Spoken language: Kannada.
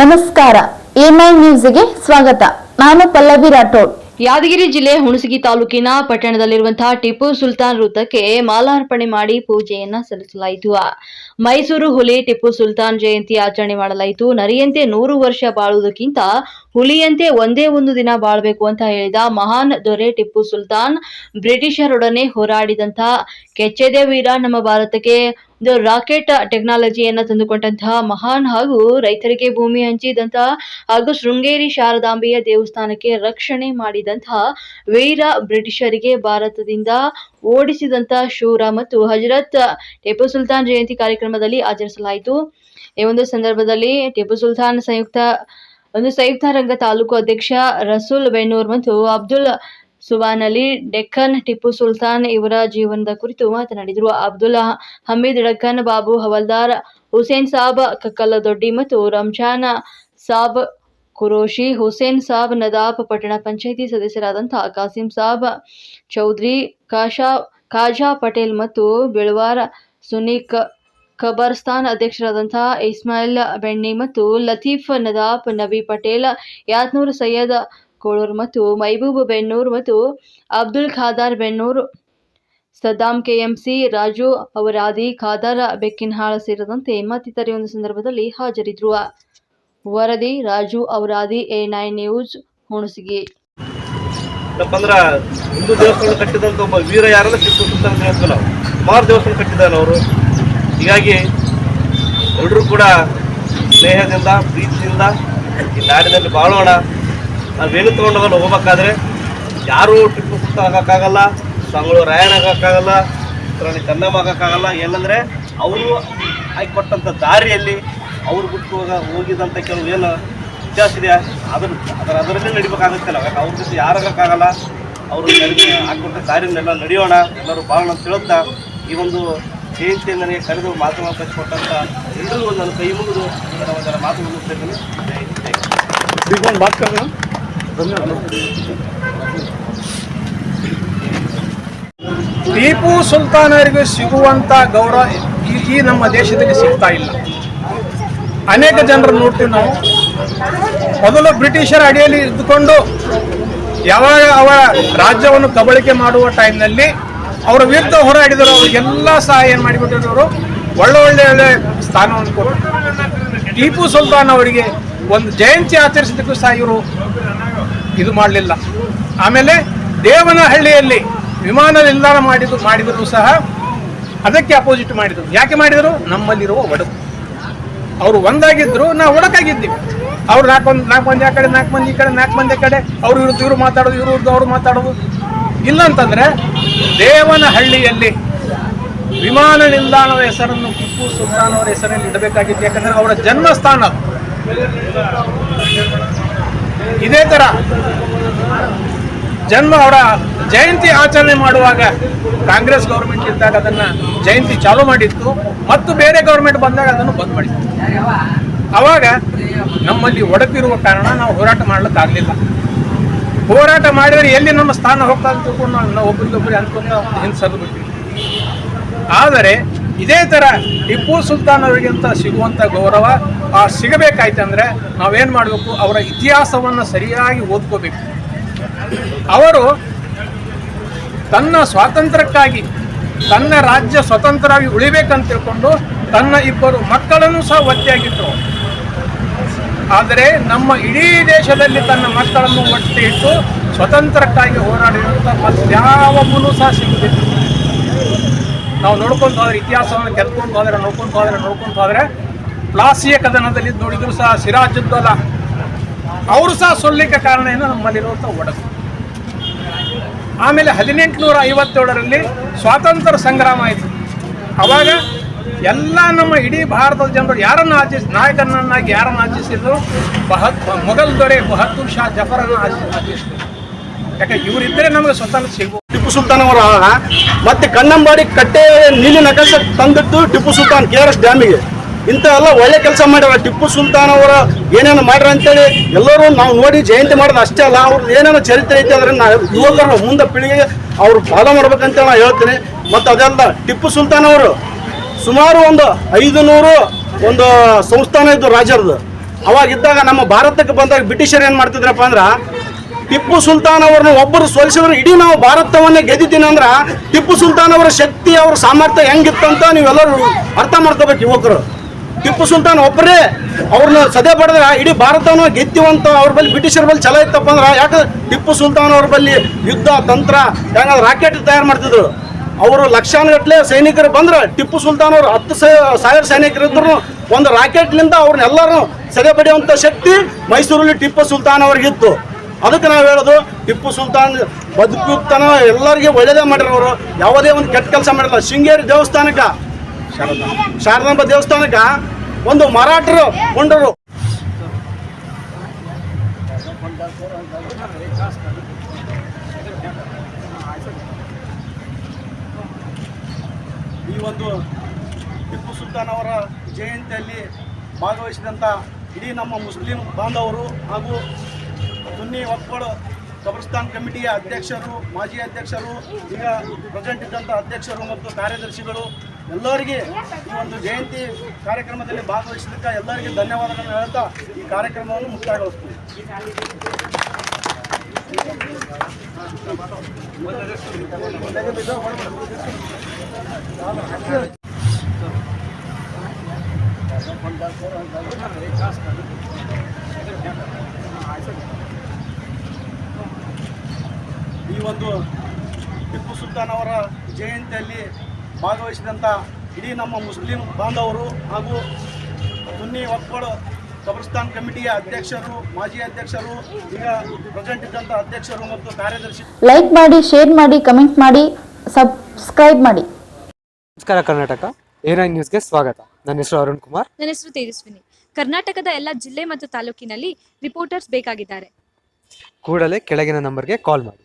ನಮಸ್ಕಾರ. ನ್ಯೂಸ್ ನ್ಯೂಸ್ಗೆ ಸ್ವಾಗತ. ನಾನು ಪಲ್ಲವಿ ರಾಠೋಡ್. ಯಾದಗಿರಿ ಜಿಲ್ಲೆ ಹುಣಸಗಿ ತಾಲೂಕಿನ ಪಟ್ಟಣದಲ್ಲಿರುವಂತಹ ಟಿಪ್ಪು ಸುಲ್ತಾನ್ ವೃತ್ತಕ್ಕೆ ಮಾಲಾರ್ಪಣೆ ಮಾಡಿ ಪೂಜೆಯನ್ನ ಸಲ್ಲಿಸಲಾಯಿತು. ಮೈಸೂರು ಹುಲಿ ಟಿಪ್ಪು ಸುಲ್ತಾನ್ ಜಯಂತಿ ಆಚರಣೆ ಮಾಡಲಾಯಿತು. ನರಿಯಂತೆ ನೂರು ವರ್ಷ ಬಾಳುವುದಕ್ಕಿಂತ ಹುಲಿಯಂತೆ ಒಂದೇ ಒಂದು ದಿನ ಬಾಳ್ಬೇಕು ಅಂತ ಹೇಳಿದ ಮಹಾನ್ ದೊರೆ ಟಿಪ್ಪು ಸುಲ್ತಾನ್ ಬ್ರಿಟಿಷರೊಡನೆ ಹೋರಾಡಿದಂತ ಕೆಚ್ಚೆದೆ ವೀರ ನಮ್ಮ ಭಾರತಕ್ಕೆ ಒಂದು ರಾಕೆಟ್ ಟೆಕ್ನಾಲಜಿಯನ್ನು ತಂದುಕೊಂಡಂತಹ ಮಹಾನ್ ಹಾಗೂ ರೈತರಿಗೆ ಭೂಮಿ ಹಂಚಿದಂತಹ ಹಾಗೂ ಶೃಂಗೇರಿ ಶಾರದಾಂಬೆಯ ದೇವಸ್ಥಾನಕ್ಕೆ ರಕ್ಷಣೆ ಮಾಡಿದಂತಹ ವೀರ ಬ್ರಿಟಿಷರಿಗೆ ಭಾರತದಿಂದ ಓಡಿಸಿದಂತಹ ಶೂರ ಮತ್ತು ಹಜರತ್ ಟಿಪ್ಪು ಸುಲ್ತಾನ್ ಜಯಂತಿ ಕಾರ್ಯಕ್ರಮದಲ್ಲಿ ಆಚರಿಸಲಾಯಿತು. ಈ ಒಂದು ಸಂದರ್ಭದಲ್ಲಿ ಟೇಪು ಸುಲ್ತಾನ್ ಸಂಯುಕ್ತ, ಒಂದು ಸಂಯುಕ್ತ ರಂಗ ತಾಲೂಕು ಅಧ್ಯಕ್ಷ ರಸೂಲ್ ಬೆನ್ನೂರ್ ಮತ್ತು ಅಬ್ದುಲ್ ಸುಬಾನ್ ಅಲಿ ಡೆಕ್ಕನ್ ಟಿಪ್ಪು ಸುಲ್ತಾನ್ ಇವರ ಜೀವನದ ಕುರಿತು ಮಾತನಾಡಿದರು. ಅಬ್ದುಲ್ ಹಮೀದ್, ಡೆಕ್ಕನ್ ಬಾಬು ಹವಲ್ದಾರ್, ಹುಸೇನ್ ಸಾಬ್ ಕಕ್ಕಲದೊಡ್ಡಿ ಮತ್ತು ರಂಜಾನ್ ಸಾಬ್ ಕುರೋಶಿ ಹುಸೇನ್ ಸಾಬ್ ನದಾಫ್ ಪಟ್ಟಣ ಪಂಚಾಯಿತಿ ಸದಸ್ಯರಾದಂತಹ ಕಾಸಿಂ ಸಾಬ್ ಚೌಧರಿ, ಕಾಶಾ, ಖಾಜಾ ಪಟೇಲ್ ಮತ್ತು ಬೆಳವಾರ ಸುನೀಕ್ ಖಬರ್ಸ್ತಾನ್ ಅಧ್ಯಕ್ಷರಾದಂತಹ ಇಸ್ಮಾಯಿಲ್ ಬೆಣ್ಣಿ ಮತ್ತು ಲತೀಫ್ ನದಾಫ್ ನಬಿ ಪಟೇಲ್, ಯಾತ್ನೂರ್ ಸೈಯದ್ ಕೋಳೂರ್ ಮತ್ತು ಮೈಬೂಬ್ ಬೆನ್ನೂರ್ ಮತ್ತು ಅಬ್ದುಲ್ ಖಾದರ್ ಬೆನ್ನೂರ್. ಸದ್ದಾಂ ಕೆಎಂಸಿ ರಾಜು ಅವರಾದಿ ಖಾದರ್ ಬೆಕ್ಕಿನಹಾಳ ಸೇರಿದಂತೆ ಮತ್ತಿತರೆ ಒಂದು ಸಂದರ್ಭದಲ್ಲಿ ಹಾಜರಿದ್ದರು ವರದಿ Raju Avaradi A nine news Hunasagi. ಏನಪ್ಪ ಹಿಂದೂ ದೇವಸ್ಥಾನ ಕಟ್ಟಿದಂತ ಒಬ್ಬ ವೀರ ಯಾರಲ್ಲ ಟಿಪ್ಪು ಸುಲ್ತಾನ್ ನಾವು ಸುಮಾರು ದೇವಸ್ಥಾನ ಕಟ್ಟಿದ್ದಾನೆ ಅವರು. ಹೀಗಾಗಿ ಎಲ್ಲರೂ ಕೂಡ ಸ್ನೇಹದಿಂದ, ಪ್ರೀತಿಯಿಂದ ಈ ನಾಡಿನಲ್ಲಿ ಬಾಳೋಣ. ನಾವೇನು ತೊಗೊಂಡೋಗಲ್ಲ ಹೋಗ್ಬೇಕಾದ್ರೆ ಯಾರೂ ಟಿಪ್ಪು ಸುಲ್ತಾನ್ ಆಗೋಕ್ಕಾಗಲ್ಲ ಸಂಗಳು ರಾಯಣ ಆಗೋಕ್ಕಾಗಲ್ಲ ರಾಣಿ ಚೆನ್ನಮ್ಮ ಆಗೋಕ್ಕಾಗಲ್ಲ. ಏನಂದರೆ ಅವರು ಕೊಟ್ಟಂಥ ದಾರಿಯಲ್ಲಿ ಅವ್ರು ಬಿಟ್ಟು ಹೋಗ ಹೋಗಿದಂಥ ಕೆಲವು ಏನು ವ್ಯತ್ಯಾಸ ಇದೆ ಅದ್ರ ಅದರ ಅದರಲ್ಲೇ ನಡಿಬೇಕಾಗುತ್ತಲ್ಲ. ಯಾಕೆ ಅವ್ರ ಜೊತೆ ಯಾರಾಗಕ್ಕಾಗಲ್ಲ ಅವರು ಹಾಕೊಟ್ಟ ದಾರಿನೆಲ್ಲ ನಡೆಯೋಣ, ಎಲ್ಲರೂ ಬಾಳೋಣ ಅಂತ ಈ ಒಂದು ಜಯಂತಿ ನನಗೆ ಕರೆದು ಮಾತು ಕೊಟ್ಟಂಥ ಎಲ್ಲರಿಗೂ ನನ್ನ ಕೈ ಮುಗಿದು ನನ್ನ ಮಾತು ಮುಗಿಸ್ತೇನೆ ಟಿಪ್ಪು ಸುಲ್ತಾನರಿಗೆ ಸಿಗುವಂತ ಗೌರವ ಈ- ನಮ್ಮ ದೇಶದಲ್ಲಿ ಸಿಗ್ತಾ ಇಲ್ಲ. ಅನೇಕ ಜನರು ನೋಡ್ತೀವಿ ನಾವು. ಮೊದಲು ಬ್ರಿಟಿಷರ ಅಡಿಯಲ್ಲಿ ಇದ್ದುಕೊಂಡು ಯಾವಾಗ ಅವರ ರಾಜ್ಯವನ್ನು ಕಬಳಿಕೆ ಮಾಡುವ ಟೈಮ್ನಲ್ಲಿ ಅವರ ವಿರುದ್ಧ ಹೋರಾಡಿದರು ಅವರಿಗೆಲ್ಲ ಸಹ ಏನು ಮಾಡಿಬಿಟ್ಟಿದ್ರು ಒಳ್ಳೆ ಒಳ್ಳೆ ಒಳ್ಳೆ ಸ್ಥಾನವನ್ನು ಕೊಟ್ಟರು. ಟಿಪ್ಪು ಸುಲ್ತಾನ್ ಅವರಿಗೆ ಒಂದು ಜಯಂತಿ ಆಚರಿಸಿದಕ್ಕೂ ಸಹ ಇವರು ಇದು ಮಾಡಲಿಲ್ಲ. ಆಮೇಲೆ ದೇವನಹಳ್ಳಿಯಲ್ಲಿ ವಿಮಾನ ನಿಲ್ದಾಣ ಮಾಡಿದ್ರು ಮಾಡಿದರೂ ಸಹ ಅದಕ್ಕೆ ಅಪೋಸಿಟ್ ಮಾಡಿದರು. ಯಾಕೆ ಮಾಡಿದರು? ನಮ್ಮಲ್ಲಿರುವ ಒಡಕು. ಅವರು ಒಂದಾಗಿದ್ದರು ನಾವು ಒಡಕಾಗಿದ್ದೀವಿ. ಅವ್ರು ನಾಲ್ಕು ಮಂದಿ ನಾಲ್ಕು ಮಂದಿ ಆ ಕಡೆ, ನಾಲ್ಕು ಮಂದಿ ಈ ಕಡೆ, ನಾಲ್ಕು ಮಂದಿ ಕಡೆ, ಅವ್ರು ಇವ್ರದ್ದು ಇವರು ಮಾತಾಡೋದು, ಇವರು ಅವ್ರು ಮಾತಾಡೋದು. ಇಲ್ಲ ಅಂತಂದರೆ ದೇವನಹಳ್ಳಿಯಲ್ಲಿ ವಿಮಾನ ನಿಲ್ದಾಣದ ಹೆಸರನ್ನು ಟಿಪ್ಪು ಸುಲ್ತಾನ್ ಅವರ ಹೆಸರಲ್ಲಿ ಇಡಬೇಕಾಗಿತ್ತು. ಯಾಕಂದರೆ ಅವರ ಜನ್ಮಸ್ಥಾನ. ಇದೇ ತರ ಜನ್ಮ ಅವರ ಜಯಂತಿ ಆಚರಣೆ ಮಾಡುವಾಗ ಕಾಂಗ್ರೆಸ್ ಗೌರ್ಮೆಂಟ್ ಇದ್ದಾಗ ಅದನ್ನ ಜಯಂತಿ ಚಾಲೂ ಮಾಡಿತ್ತು ಮತ್ತು ಬೇರೆ ಗೌರ್ಮೆಂಟ್ ಬಂದಾಗ ಅದನ್ನು ಬಂದ್ ಮಾಡಿತ್ತು. ಅವಾಗ ನಮ್ಮಲ್ಲಿ ಒಡಕಿರುವ ಕಾರಣ ನಾವು ಹೋರಾಟ ಮಾಡ್ಲಿಕ್ಕಾಗಲಿಲ್ಲ. ಹೋರಾಟ ಮಾಡಿದರೆ ಎಲ್ಲಿ ನಮ್ಮ ಸ್ಥಾನ ಹೋಗ್ತಾ ತಿಳ್ಕೊಂಡು ನಾವು ನಾವು ಅನ್ಕೊಂಡು ಹಿಂದೆ ಸರಿದು ಬಿಟ್ವಿ. ಆದರೆ ಇದೇ ಥರ ಟಿಪ್ಪು ಸುಲ್ತಾನ್ ಅವರಿಗಿಂತ ಸಿಗುವಂಥ ಗೌರವ ಆ ಸಿಗಬೇಕಾಯ್ತಂದ್ರೆ ನಾವೇನು ಮಾಡಬೇಕು? ಅವರ ಇತಿಹಾಸವನ್ನು ಸರಿಯಾಗಿ ಓದ್ಕೋಬೇಕು. ಅವರು ತನ್ನ ಸ್ವಾತಂತ್ರ್ಯಕ್ಕಾಗಿ, ತನ್ನ ರಾಜ್ಯ ಸ್ವತಂತ್ರವಾಗಿ ಉಳಿಬೇಕಂತ ತಿಳ್ಕೊಂಡು ತನ್ನ ಇಬ್ಬರು ಮಕ್ಕಳನ್ನು ಸಹ ಒತ್ತೆಯಾಗಿಟ್ಟರು ಆದರೆ ನಮ್ಮ ಇಡೀ ದೇಶದಲ್ಲಿ ತನ್ನ ಮಕ್ಕಳನ್ನು ಒತ್ತಿ ಇಟ್ಟು ಸ್ವತಂತ್ರಕ್ಕಾಗಿ ಹೋರಾಡಿರುವಂಥ ಮತ್ಯಾವೊಬ್ಬನೂ ಸಹ ಸಿಗುವುದಿಲ್ಲ. ನಾವು ನೋಡ್ಕೊಂತ ಹೋದ್ರೆ ಇತಿಹಾಸವನ್ನು ಕೆಲ್ಕೊಂಡು ಹೋದ್ರೆ, ನೋಡ್ಕೊಂತ ಹೋದ್ರೆ ನೋಡ್ಕೊಂತ ಹೋದ್ರೆ ಪ್ಲಾಸಿಯ ಕದನದಲ್ಲಿ ನೋಡಿದ್ರು ಸಹ ಸಿರಾಜುದ್ದೌಲಾ ಅವರು ಸಹ ಸೊಲ್ಲಿಕ್ಕೆ ಕಾರಣ ಏನು? ನಮ್ಮಲ್ಲಿರುವಂಥ ಒಡಕು ಆಮೇಲೆ ಹದಿನೆಂಟುನೂರ ಐವತ್ತೇಳರಲ್ಲಿ ಸ್ವಾತಂತ್ರ್ಯ ಸಂಗ್ರಾಮ ಆಯಿತು. ಅವಾಗ ಎಲ್ಲ ನಮ್ಮ ಇಡೀ ಭಾರತದ ಜನರು ಯಾರನ್ನು ಆಚರಿಸಿ, ನಾಯಕನನ್ನಾಗಿ ಯಾರನ್ನು ಆಚರಿಸಿದ್ರು? ಬಹತ್ ಮೊಘಲ್ ದೊರೆ ಬಹದ್ದೂರ್ ಶಾ ಜಫರನ್ನು ಆಚ- ಆಚರಿಸಿದ್ರು. ಯಾಕೆ ಇವರಿದ್ದರೆ ನಮಗೆ ಸ್ವತಂತ್ರ ಸಿಗಬಹುದು ಟಿಪ್ಪು ಸುಲ್ತಾನ್ ಅವರ ಮತ್ತೆ ಕಣ್ಣಂಬಾಡಿ ಕಟ್ಟೆ ನೀಲಿ ನಕಲ್ಸ ತಂದಿದ್ದು ಟಿಪ್ಪು ಸುಲ್ತಾನ್ ಕೆ ಡ್ಯಾಮಿಗೆ. ಇಂಥ ಎಲ್ಲ ಒಳ್ಳೆ ಕೆಲಸ ಮಾಡ್ಯಾರ. ಟಿಪ್ಪು ಸುಲ್ತಾನ್ ಅವರ ಏನೇನು ಮಾಡ್ಯಾರ ಅಂತೇಳಿ ಎಲ್ಲರೂ ನಾವು ನೋಡಿ ಜಯಂತಿ ಮಾಡೋದು ಅಷ್ಟೇ ಅಲ್ಲ ಅವ್ರದ್ದು ಏನೇನೋ ಚರಿತ್ರೆ ಐತೆ ಅಂದ್ರೆ ನಾವು ಯುವಕರು ಮುಂದೆ ಪೀಳಿಗೆ ಅವ್ರು ಫಾಲೋ ಮಾಡ್ಬೇಕಂತೇಳಿ ನಾನು ಹೇಳ್ತೀನಿ. ಮತ್ತು ಅದೆಲ್ಲ ಟಿಪ್ಪು ಸುಲ್ತಾನ್ ಅವರು ಸುಮಾರು ಒಂದು ಐದು ನೂರು ಒಂದು ಸಂಸ್ಥಾನ ಇದ್ದು ರಾಜರದು. ಅವಾಗ ಇದ್ದಾಗ ನಮ್ಮ ಭಾರತಕ್ಕೆ ಬಂದಾಗ ಬ್ರಿಟಿಷರು ಏನು ಮಾಡ್ತಿದ್ರಪ್ಪ ಅಂದ್ರ ಟಿಪ್ಪು ಸುಲ್ತಾನ್ ಅವ್ರನ್ನ ಒಬ್ಬರು ಸೋಲಿಸಿದ್ರೆ ಇಡೀ ನಾವು ಭಾರತವನ್ನೇ ಗೆದ್ದಿದ್ದೀನಿ ಅಂದ್ರೆ ಟಿಪ್ಪು ಸುಲ್ತಾನ್ ಅವರ ಶಕ್ತಿ, ಅವ್ರ ಸಾಮರ್ಥ್ಯ ಹೆಂಗಿತ್ತು ಅಂತ ನೀವೆಲ್ಲರೂ ಅರ್ಥ ಮಾಡ್ಕೋಬೇಕು ಯುವಕರು. ಟಿಪ್ಪು ಸುಲ್ತಾನ್ ಒಬ್ಬರೇ ಅವ್ರನ್ನ ಸದೆ ಪಡೆದ್ರೆ ಇಡೀ ಭಾರತವನ್ನು ಗೆದ್ದಿವಂತ ಅವ್ರ ಬಳಿ ಬ್ರಿಟಿಷರ ಬಳಿ ಛಲ ಇತ್ತಪ್ಪ ಅಂದ್ರೆ ಯಾಕೆ ಟಿಪ್ಪು ಸುಲ್ತಾನ್ ಅವ್ರ ಬಳಿ ಯುದ್ಧ, ತಂತ್ರ ಯಾಕಂದ್ರೆ ರಾಕೆಟ್ ತಯಾರು ಮಾಡ್ತಿದ್ರು. ಅವರು ಲಕ್ಷಾನುಗಟ್ಟಲೆ ಸೈನಿಕರು ಬಂದ್ರೆ ಟಿಪ್ಪು ಸುಲ್ತಾನ್ ಅವರು ಹತ್ತು ಸಾವಿರ ಸೈನಿಕರು ಇದ್ರು ಒಂದು ರಾಕೆಟ್ಲಿಂದ ಅವ್ರನ್ನೆಲ್ಲರೂ ಸದೆ ಪಡೆಯುವಂಥ ಶಕ್ತಿ ಮೈಸೂರಲ್ಲಿ ಟಿಪ್ಪು ಸುಲ್ತಾನ್ ಅವ್ರಿಗಿತ್ತು. ಅದಕ್ಕೆ ನಾವು ಹೇಳೋದು, ಟಿಪ್ಪು ಸುಲ್ತಾನ್ ಬದುಕುತನ ಎಲ್ಲರಿಗೆ ಒಳ್ಳೇದೇ ಮಾಡಿರೋರು ಯಾವುದೇ ಒಂದು ಕೆಟ್ಟ ಕೆಲಸ ಮಾಡಿಲ್ಲ. ಶೃಂಗೇರಿ ದೇವಸ್ಥಾನಕ್ಕೆ, ಶಾರದಾಂಬ ದೇವಸ್ಥಾನಕ್ಕೆ ಒಂದು ಮರಾಠರು ಕೊಂಡರು. ಈ ಒಂದು ಟಿಪ್ಪು ಸುಲ್ತಾನ್ ಅವರ ಜಯಂತಿಯಲ್ಲಿ ಭಾಗವಹಿಸಿದಂಥ ಇಡೀ ನಮ್ಮ ಮುಸ್ಲಿಂ ಬಾಂಧವರು ಹಾಗೂ ಸುನ್ನಿ ಒಕ್ಕಳು ಕಬ್ರಸ್ತಾನ್ ಕಮಿಟಿಯ ಅಧ್ಯಕ್ಷರು, ಮಾಜಿ ಅಧ್ಯಕ್ಷರು, ಈಗ ಪ್ರೆಸೆಂಟ್ ಇದ್ದಂಥ ಅಧ್ಯಕ್ಷರು ಮತ್ತು ಕಾರ್ಯದರ್ಶಿಗಳು, ಎಲ್ಲರಿಗೆ ಈ ಒಂದು ಜಯಂತಿ ಕಾರ್ಯಕ್ರಮದಲ್ಲಿ ಭಾಗವಹಿಸಿದ್ದಕ್ಕೆ ಎಲ್ಲರಿಗೆ ಧನ್ಯವಾದಗಳನ್ನು ಹೇಳ್ತಾ ಈ ಕಾರ್ಯಕ್ರಮವನ್ನು ಮುಕ್ತಾಯಗೊಳಿಸ್ತೀವಿ ಈ ಒಂದು ಟಿಪ್ಪು ಸುಲ್ತಾನ್ ಅವರ ಜಯಂತಿಯಲ್ಲಿ ಭಾಗವಹಿಸಿದಂಥ ಇಡೀ ನಮ್ಮ ಮುಸ್ಲಿಂ ಬಾಂಧವರು ಹಾಗೂ ಸುನ್ನಿ ಒಕ್ಕಳು ಕಬ್ರಸ್ತಾನ್ ಕಮಿಟಿಯ ಅಧ್ಯಕ್ಷರು ಮಾಜಿ ಅಧ್ಯಕ್ಷರು ಈಗ ಪ್ರೆಸೆಂಟ್ ಇದ್ದಂಥ ಅಧ್ಯಕ್ಷರು ಮತ್ತು ಕಾರ್ಯದರ್ಶಿ. ಲೈಕ್ ಮಾಡಿ ಶೇರ್ ಮಾಡಿ ಕಮೆಂಟ್ ಮಾಡಿ ಸಬ್ಸ್ಕ್ರೈಬ್ ಮಾಡಿ. ನಮಸ್ಕಾರ ಕರ್ನಾಟಕ. ನೈನ್ ನ್ಯೂಸ್ಗೆ ಸ್ವಾಗತ. ನನ್ನ ಹೆಸರು ಅರುಣ್ ಕುಮಾರ್. ನನ್ನ ಹೆಸರು ತೇಜಸ್ವಿನಿ. ಕರ್ನಾಟಕದ ಎಲ್ಲ ಜಿಲ್ಲೆ ಮತ್ತು ತಾಲೂಕಿನಲ್ಲಿ ರಿಪೋರ್ಟರ್ಸ್ ಬೇಕಾಗಿದ್ದಾರೆ. ಕೂಡಲೇ ಕೆಳಗಿನ ನಂಬರ್ಗೆ ಕಾಲ್ ಮಾಡಿ.